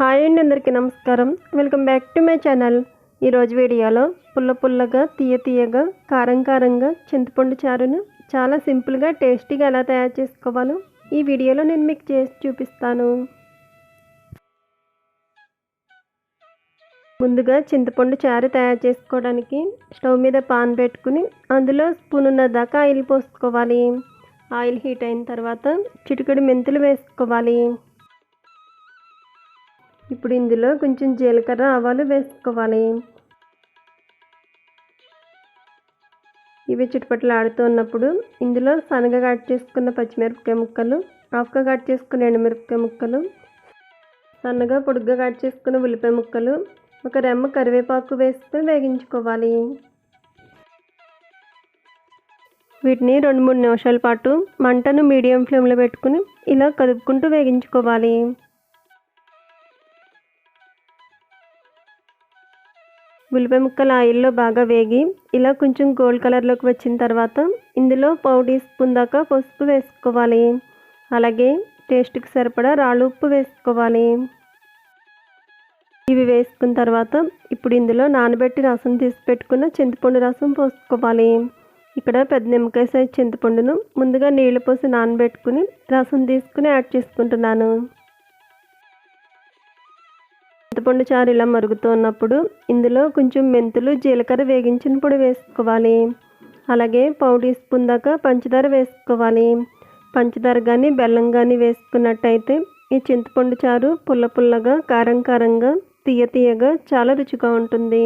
Hi అండి అందరికీ నమస్కారం. Welcome back to my channel. ఈరోజు వీడియోలో పుల్ల పుల్లగా తీయ తీయగా కారం కారంగా చింతపండు చారును చాలా సింపుల్గా టేస్టీగా ఎలా తయారు చేసుకోవాలో ఈ వీడియోలో నేను మీకు చేసి చూపిస్తాను. ముందుగా చింతపండు చారు తయారు చేసుకోవడానికి స్టవ్ మీద పాన్ పెట్టుకుని అందులో స్పూన్ ఉన్న దాకా ఆయిల్ పోసుకోవాలి. ఆయిల్ హీట్ అయిన తర్వాత చిటికెడు మెంతులు వేసుకోవాలి. ఇప్పుడు ఇందులో కొంచెం జీలకర్ర ఆవాలు వేసుకోవాలి. ఇవి చుట్టుపక్కల ఆడుతూ ఉన్నప్పుడు ఇందులో సనగ కట్ చేసుకున్న పచ్చిమిరపకాయ ముక్కలు హాఫ్గా కట్ చేసుకున్న ఎండుమిరపకాయ ముక్కలు సన్నగా పొడుగ్గా కట్ చేసుకున్న ఉల్లిపాయ ముక్కలు ఒక రెమ్మ కరివేపాకు వేసుకొని వేగించుకోవాలి. వీటిని రెండు మూడు నిమిషాల పాటు మంటను మీడియం ఫ్లేమ్లో పెట్టుకుని ఇలా కదుపుకుంటూ వేగించుకోవాలి. ఉల్లిపాయ ముక్కలు ఆయిల్లో బాగా వేగి ఇలా కొంచెం గోల్డ్ కలర్లోకి వచ్చిన తర్వాత ఇందులో పావు టీ స్పూన్ దాకా పసుపు వేసుకోవాలి. అలాగే టేస్ట్కి సరిపడా రాళ్ళు ఉప్పు వేసుకోవాలి. ఇవి వేసుకున్న తర్వాత ఇప్పుడు ఇందులో నానబెట్టి రసం తీసి పెట్టుకున్న చింతపండు రసం పోసుకోవాలి. ఇక్కడ పెద్ద నిమ్మకాయ సైజ్ చింతపండును ముందుగా నీళ్ళు పోసి నానబెట్టుకుని రసం తీసుకుని యాడ్ చేసుకుంటున్నాను. చింతపండు చారు ఇలా మరుగుతున్నప్పుడు ఇందులో కొంచెం మెంతులు జీలకర్ర వేగించిన పొడి వేసుకోవాలి. అలాగే పావు టీ స్పూన్ దాకా పంచదార వేసుకోవాలి. పంచదార కానీ బెల్లం కానీ వేసుకున్నట్టయితే ఈ చింతపండు చారు పుల్ల పుల్లగా కారం కారంగా తీయ తీయగా చాలా రుచిగా ఉంటుంది.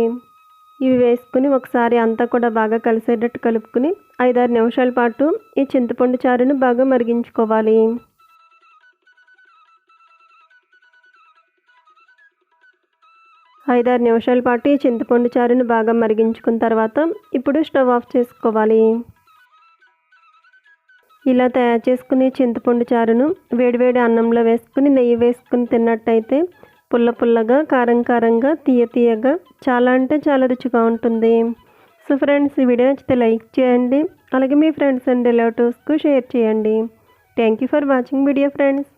ఇవి వేసుకుని ఒకసారి అంతా కూడా బాగా కలిసేటట్టు కలుపుకుని ఐదారు నిమిషాల పాటు ఈ చింతపండు చారును బాగా మరిగించుకోవాలి. ఐదారు నిమిషాల పాటు ఈ చింతపండు చారును బాగా మరిగించుకున్న తర్వాత ఇప్పుడు స్టవ్ ఆఫ్ చేసుకోవాలి. ఇలా తయారు చేసుకుని చింతపండు చారును వేడివేడి అన్నంలో వేసుకుని నెయ్యి వేసుకుని తిన్నట్టయితే పుల్ల పుల్లగా కారం కారంగా తీయ తీయగా చాలా అంటే చాలా రుచిగా ఉంటుంది. సో ఫ్రెండ్స్ ఈ వీడియో నచ్చితే లైక్ చేయండి. అలాగే మీ ఫ్రెండ్స్ అండ్ రిలేటివ్స్కు షేర్ చేయండి. Thank you for watching video friends.